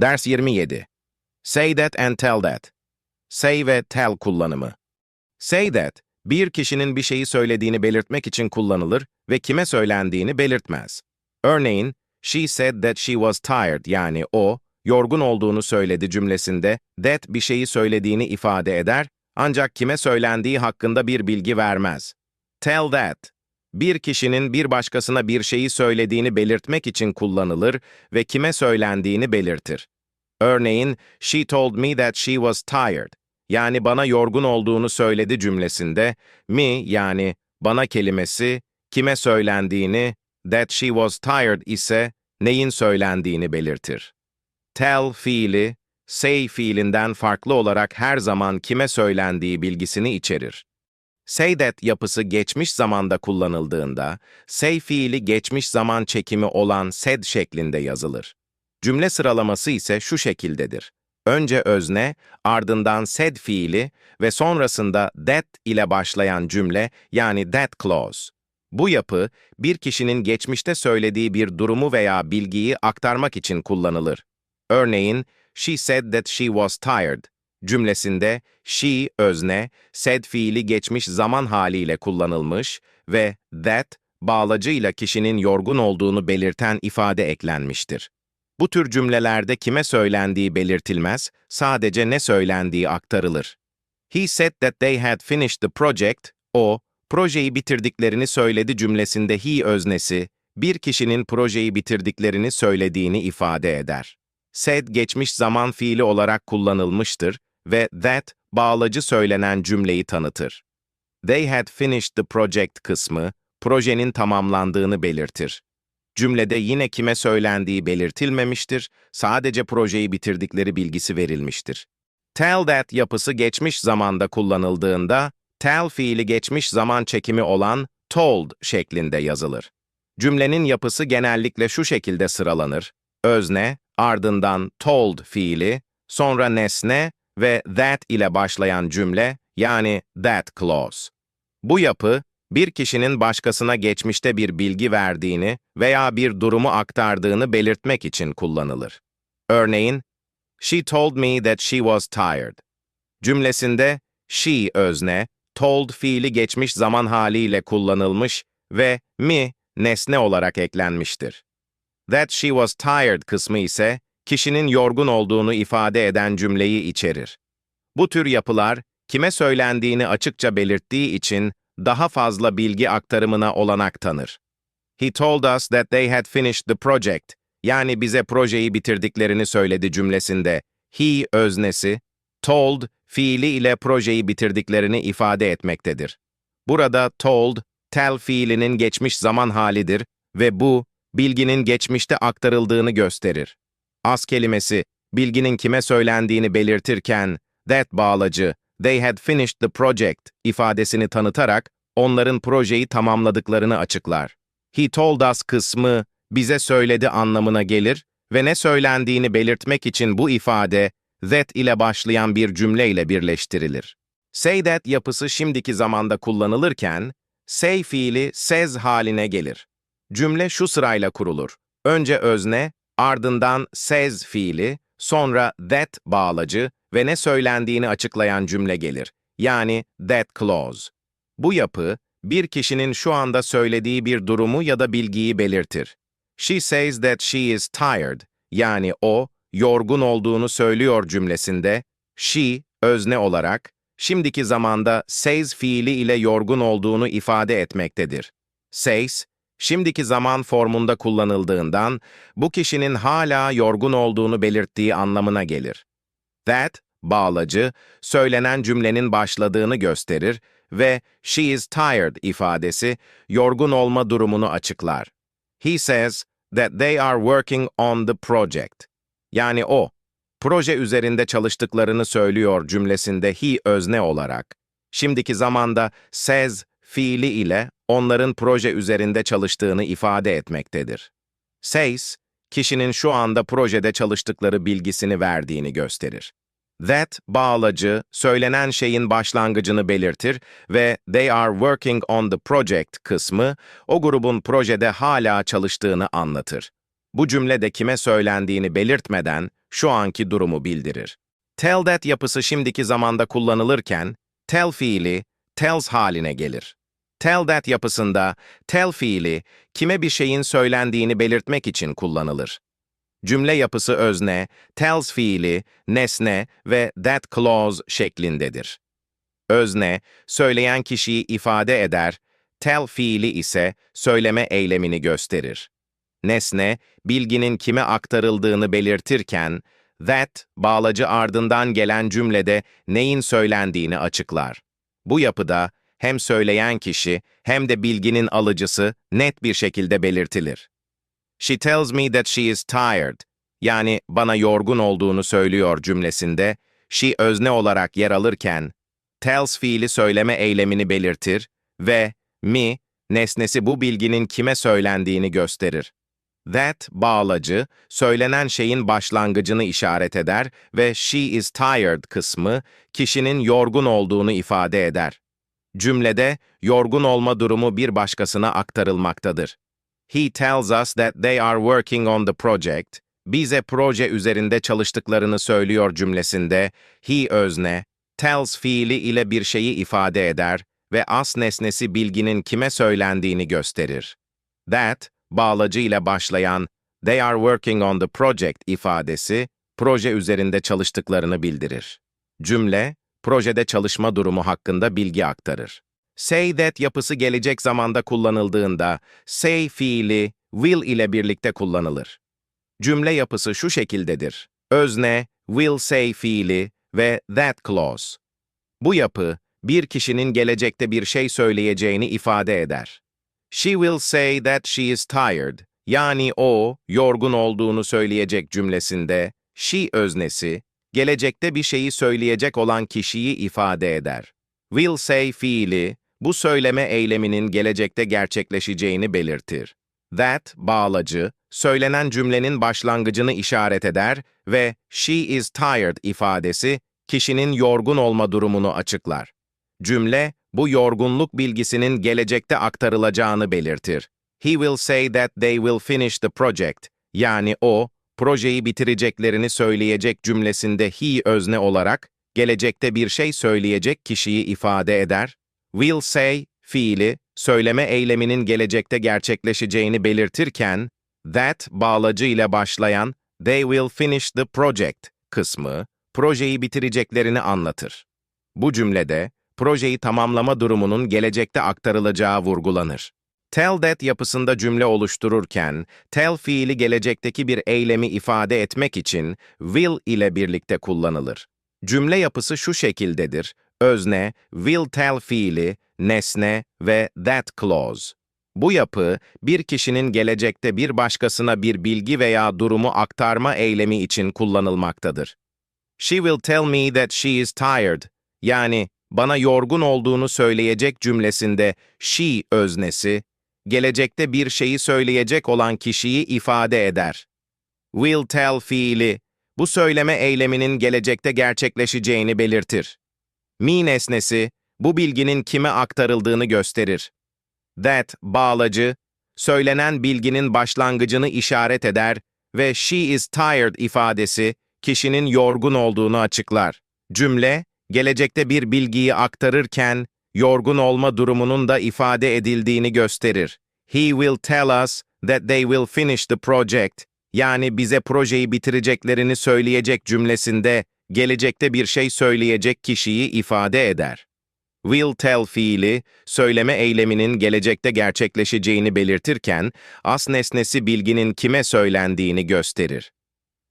Ders 27. Say that and tell that. Say ve tell kullanımı. Say that, bir kişinin bir şeyi söylediğini belirtmek için kullanılır ve kime söylendiğini belirtmez. Örneğin, she said that she was tired yani o, yorgun olduğunu söyledi cümlesinde that bir şeyi söylediğini ifade eder ancak kime söylendiği hakkında bir bilgi vermez. Tell that, bir kişinin bir başkasına bir şeyi söylediğini belirtmek için kullanılır ve kime söylendiğini belirtir. Örneğin, she told me that she was tired. Yani bana yorgun olduğunu söyledi cümlesinde, me yani bana kelimesi, kime söylendiğini, that she was tired ise neyin söylendiğini belirtir. Tell fiili, say fiilinden farklı olarak her zaman kime söylendiği bilgisini içerir. Say that yapısı geçmiş zamanda kullanıldığında, say fiili geçmiş zaman çekimi olan said şeklinde yazılır. Cümle sıralaması ise şu şekildedir. Önce özne, ardından said fiili ve sonrasında that ile başlayan cümle yani that clause. Bu yapı, bir kişinin geçmişte söylediği bir durumu veya bilgiyi aktarmak için kullanılır. Örneğin, she said that she was tired cümlesinde she özne, said fiili geçmiş zaman haliyle kullanılmış ve that bağlacıyla kişinin yorgun olduğunu belirten ifade eklenmiştir. Bu tür cümlelerde kime söylendiği belirtilmez, sadece ne söylendiği aktarılır. He said that they had finished the project, o, projeyi bitirdiklerini söyledi cümlesinde he öznesi, bir kişinin projeyi bitirdiklerini söylediğini ifade eder. Said geçmiş zaman fiili olarak kullanılmıştır ve that bağlacı söylenen cümleyi tanıtır. They had finished the project kısmı, projenin tamamlandığını belirtir. Cümlede yine kime söylendiği belirtilmemiştir, sadece projeyi bitirdikleri bilgisi verilmiştir. Tell that yapısı geçmiş zamanda kullanıldığında, tell fiili geçmiş zaman çekimi olan told şeklinde yazılır. Cümlenin yapısı genellikle şu şekilde sıralanır. Özne, ardından told fiili, sonra nesne ve that ile başlayan cümle yani that clause. Bu yapı, bir kişinin başkasına geçmişte bir bilgi verdiğini veya bir durumu aktardığını belirtmek için kullanılır. Örneğin, She told me that she was tired. Cümlesinde she özne, told fiili geçmiş zaman haliyle kullanılmış ve me nesne olarak eklenmiştir. That she was tired kısmı ise kişinin yorgun olduğunu ifade eden cümleyi içerir. Bu tür yapılar, kime söylendiğini açıkça belirttiği için daha fazla bilgi aktarımına olanak tanır. He told us that they had finished the project, yani bize projeyi bitirdiklerini söyledi cümlesinde. He öznesi, told, fiili ile projeyi bitirdiklerini ifade etmektedir. Burada told, tell fiilinin geçmiş zaman halidir ve bu, bilginin geçmişte aktarıldığını gösterir. As kelimesi, bilginin kime söylendiğini belirtirken, that bağlacı, they had finished the project ifadesini tanıtarak onların projeyi tamamladıklarını açıklar. He told us kısmı bize söyledi anlamına gelir ve ne söylendiğini belirtmek için bu ifade that ile başlayan bir cümle ile birleştirilir. Say that yapısı şimdiki zamanda kullanılırken, say fiili says haline gelir. Cümle şu sırayla kurulur. Önce özne, ardından says fiili, sonra that bağlacı ve ne söylendiğini açıklayan cümle gelir. Yani that clause. Bu yapı, bir kişinin şu anda söylediği bir durumu ya da bilgiyi belirtir. She says that she is tired, yani o, yorgun olduğunu söylüyor cümlesinde, she, özne olarak, şimdiki zamanda says fiili ile yorgun olduğunu ifade etmektedir. Says, şimdiki zaman formunda kullanıldığından, bu kişinin hala yorgun olduğunu belirttiği anlamına gelir. That, bağlacı, söylenen cümlenin başladığını gösterir ve she is tired ifadesi yorgun olma durumunu açıklar. He says that they are working on the project. Yani o, proje üzerinde çalıştıklarını söylüyor cümlesinde he özne olarak. Şimdiki zamanda says fiili ile onların proje üzerinde çalıştığını ifade etmektedir. Says, kişinin şu anda projede çalıştıkları bilgisini verdiğini gösterir. That bağlacı, söylenen şeyin başlangıcını belirtir ve they are working on the project kısmı, o grubun projede hala çalıştığını anlatır. Bu cümlede kime söylendiğini belirtmeden, şu anki durumu bildirir. Tell that yapısı şimdiki zamanda kullanılırken, tell fiili tells haline gelir. Tell that yapısında tell fiili kime bir şeyin söylendiğini belirtmek için kullanılır. Cümle yapısı özne, tells fiili, nesne ve that clause şeklindedir. Özne, söyleyen kişiyi ifade eder, tell fiili ise söyleme eylemini gösterir. Nesne, bilginin kime aktarıldığını belirtirken, that, bağlacı ardından gelen cümlede neyin söylendiğini açıklar. Bu yapıda hem söyleyen kişi hem de bilginin alıcısı net bir şekilde belirtilir. She tells me that she is tired, yani bana yorgun olduğunu söylüyor cümlesinde, she özne olarak yer alırken, tells fiili söyleme eylemini belirtir ve me, nesnesi bu bilginin kime söylendiğini gösterir. That, bağlacı, söylenen şeyin başlangıcını işaret eder ve she is tired kısmı, kişinin yorgun olduğunu ifade eder. Cümlede, yorgun olma durumu bir başkasına aktarılmaktadır. He tells us that they are working on the project, bize proje üzerinde çalıştıklarını söylüyor cümlesinde, he özne, tells fiili ile bir şeyi ifade eder ve as nesnesi bilginin kime söylendiğini gösterir. That, bağlacı ile başlayan they are working on the project ifadesi, proje üzerinde çalıştıklarını bildirir. Cümle, projede çalışma durumu hakkında bilgi aktarır. Say that yapısı gelecek zamanda kullanıldığında, say fiili will ile birlikte kullanılır. Cümle yapısı şu şekildedir. Özne, will say fiili ve that clause. Bu yapı, bir kişinin gelecekte bir şey söyleyeceğini ifade eder. She will say that she is tired, yani o, yorgun olduğunu söyleyecek cümlesinde, she öznesi, gelecekte bir şeyi söyleyecek olan kişiyi ifade eder. Will say fiili, bu söyleme eyleminin gelecekte gerçekleşeceğini belirtir. That, bağlacı, söylenen cümlenin başlangıcını işaret eder ve she is tired ifadesi, kişinin yorgun olma durumunu açıklar. Cümle, bu yorgunluk bilgisinin gelecekte aktarılacağını belirtir. He will say that they will finish the project, yani o, projeyi bitireceklerini söyleyecek cümlesinde he özne olarak, gelecekte bir şey söyleyecek kişiyi ifade eder. Will say, fiili, söyleme eyleminin gelecekte gerçekleşeceğini belirtirken, that bağlacı ile başlayan they will finish the project kısmı, projeyi bitireceklerini anlatır. Bu cümlede, projeyi tamamlama durumunun gelecekte aktarılacağı vurgulanır. Tell that yapısında cümle oluştururken, tell fiili gelecekteki bir eylemi ifade etmek için will ile birlikte kullanılır. Cümle yapısı şu şekildedir. Özne, will tell fiili, nesne ve that clause. Bu yapı, bir kişinin gelecekte bir başkasına bir bilgi veya durumu aktarma eylemi için kullanılmaktadır. She will tell me that she is tired, yani bana yorgun olduğunu söyleyecek cümlesinde she öznesi, gelecekte bir şeyi söyleyecek olan kişiyi ifade eder. Will tell fiili, bu söyleme eyleminin gelecekte gerçekleşeceğini belirtir. Me nesnesi, bu bilginin kime aktarıldığını gösterir. That, bağlacı, söylenen bilginin başlangıcını işaret eder ve she is tired ifadesi, kişinin yorgun olduğunu açıklar. Cümle, gelecekte bir bilgiyi aktarırken, yorgun olma durumunun da ifade edildiğini gösterir. He will tell us that they will finish the project, yani bize projeyi bitireceklerini söyleyecek cümlesinde, gelecekte bir şey söyleyecek kişiyi ifade eder. Will tell fiili, söyleme eyleminin gelecekte gerçekleşeceğini belirtirken, as nesnesi bilginin kime söylendiğini gösterir.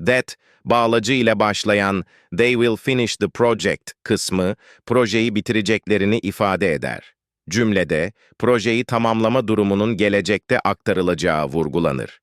That, bağlacı ile başlayan they will finish the project kısmı, projeyi bitireceklerini ifade eder. Cümlede, projeyi tamamlama durumunun gelecekte aktarılacağı vurgulanır.